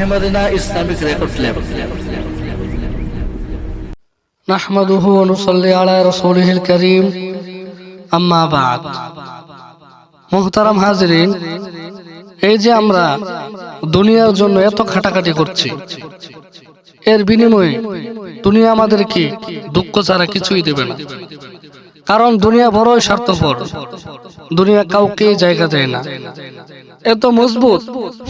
মেহেমদিনা Islamic record level نحمده ونصلي على رسوله الكريم আম্মা বাদ মুহতারাম হাজিরিন এই যে আমরা দুনিয়ার জন্য এত খাটাখাটি করছি এর বিনিময়ে দুনিয়া আমাদেরকে দুঃখ ছাড়া কিছুই দেবে না কারণ দুনিয়া বড়ই স্বার্থপর। দুনিয়া কাউকে জায়গা দেয় না। এত মজবুত।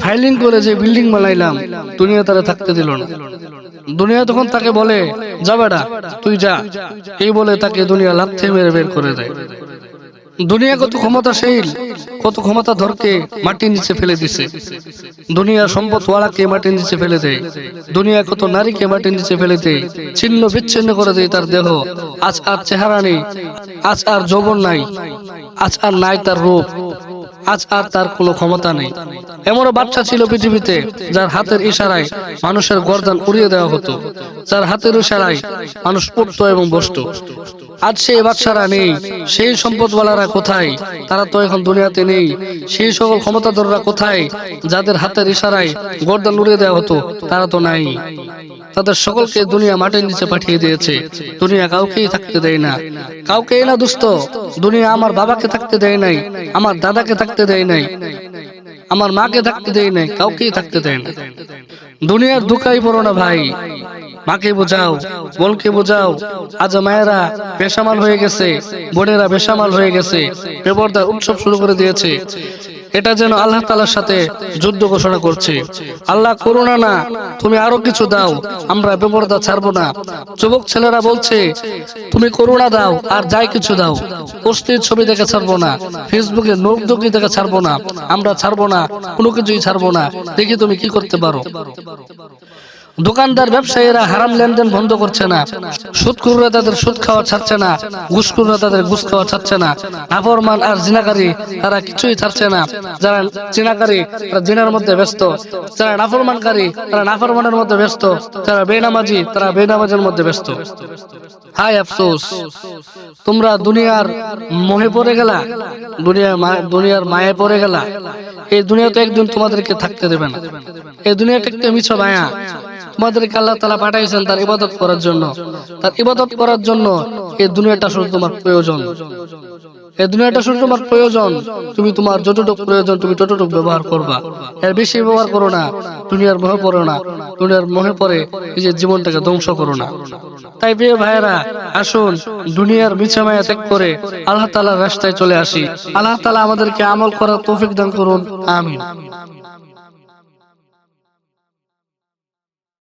ফাইলিং করে যে বিল্ডিং বানাইলাম, দুনিয়া তারা থাকতে দিল না। দুনিয়া তখন তাকে বলে যাবেডা তুই যা। এই বলে তাকে দুনিয়া লাথে মেরে বের করে দেয়। দুনিয়া কত ক্ষমতাশীল, কত ক্ষমতা ধরকে মাটির নিচে ফেলে দিছে। দুনিয়ার সম্পদ ওয়ালাকে মাটির নিচে ফেলে দেয়। দুনিয়া কত নারীকে মাটির নিচে ফেলে দেয়। ছিন্ন বিচ্ছিন্ন করে দেয় তার দেহ। আজ আর চেহারা নেই, আজ আর যৌবন নাই, আজ আর নাই তার রূপ। আজ আর তার কোনো ক্ষমতা নেই। এমনও বাচ্চা ছিল পৃথিবীতে, যার হাতের ইশারায় মানুষের গর্দান উড়িয়ে দেওয়া হতো, যার হাতের ইশারায় মানুষ উঠতো এবং বসতো। আজ সেই বাচ্চারা নেই, সেই সম্পদওয়ালারা কোথায়? তারা তো এখন দুনিয়াতে নেই। সেই সকল ক্ষমতাধররা কোথায়? যাদের হাতের ইশারায় গর্দান উড়িয়ে দেওয়া হতো, তারা তো নাই। তাদের সকলকে দুনিয়া মাটির নিচে পাঠিয়ে দিয়েছে। দুনিয়া কাউকেই থাকতে দেয় না। কাউকে না দুস্থ দুনিয়া আমার বাবাকে থাকতে দেয় নাই আমার দাদাকে থাকতে দেয় নাই আমার মাকে থাকতে দেয় নাই কাউকেই থাকতে দেয় না দুনিয়ার দুকাই পড়ো না ভাই। মাকে বোঝাও বলকে বোঝাও, আজ মায়েরা বেসামাল হয়ে গেছে, বোনেরা বেসামাল হয়ে গেছে, বেপর্দার উৎসব শুরু করে দিয়েছে। এটা যেন আল্লাহ তালার সাথে যুদ্ধ ঘোষণা করছে। আল্লাহ করোনা না, তুমি আরও কিছু দাও, আমরা বেপর্দা ছাড়বো না। যুবক ছেলেরা বলছে, তুমি করুণা দাও, আর যাই কিছু দাও। অস্থির ছবি দেখে ছাড়বো না, ফেসবুকে নোক দুকি দেখে ছাড়বো না, আমরা ছাড়বো না, কোনো কিছুই ছাড়বো না। দেখি তুমি কি করতে পারো। দোকানদার, ব্যবসায়ীরা হারাম লেনদেন বন্ধ করছে না। সুদখুররা তাদের সুদ খাওয়া ছাড়ছে না, ঘুষখুররা তাদের ঘুষ খাওয়া ছাড়ছে না। নাফরমান আর জিনাকারী তারা কিছুই ছাড়ছে না। যারা জিনাকারী, তারা জিনার মধ্যে ব্যস্ত। যারা নাফরমানকারী, তারা নাফরমানের মধ্যে ব্যস্ত। যারা বেনামাজি, তারা বেনামাজের মধ্যে ব্যস্ত। হাই আফসোস, তোমরা দুনিয়ার মোহে পড়ে গেলা, দুনিয়ার দুনিয়ার মায়ে পড়ে গেলা। এই দুনিয়া তো একদিন তোমাদেরকে থাকতে দেবে না। এই দুনিয়াটা একটা মিছো মায়া তোমাদেরকে আল্লাহ তালা পাঠাইছেন তার ইবাদত করার জন্য। তার ইবাদত করার জন্য এই দুনিয়াটা শুধু তোমার প্রয়োজন। এই দুনিয়াটা শুধু তোমার প্রয়োজন। তুমি তোমার যতটুক প্রয়োজন তুমি ততটুক ব্যবহার করবা। এর বেশি ব্যবহার করো না। দুনিয়ার মোহে পড়ো না। দুনিয়ার মোহে পড়ে নিজের জীবনটাকে ধ্বংস করো না। তাই প্রিয় ভাইরা আসুন দুনিয়ার বিছামায়া ত্যাগ করে আল্লাহ তালার রাস্তায় চলে আসি। আল্লাহ তালা আমাদেরকে আমল করার তৌফিক দান করুন। আমিন।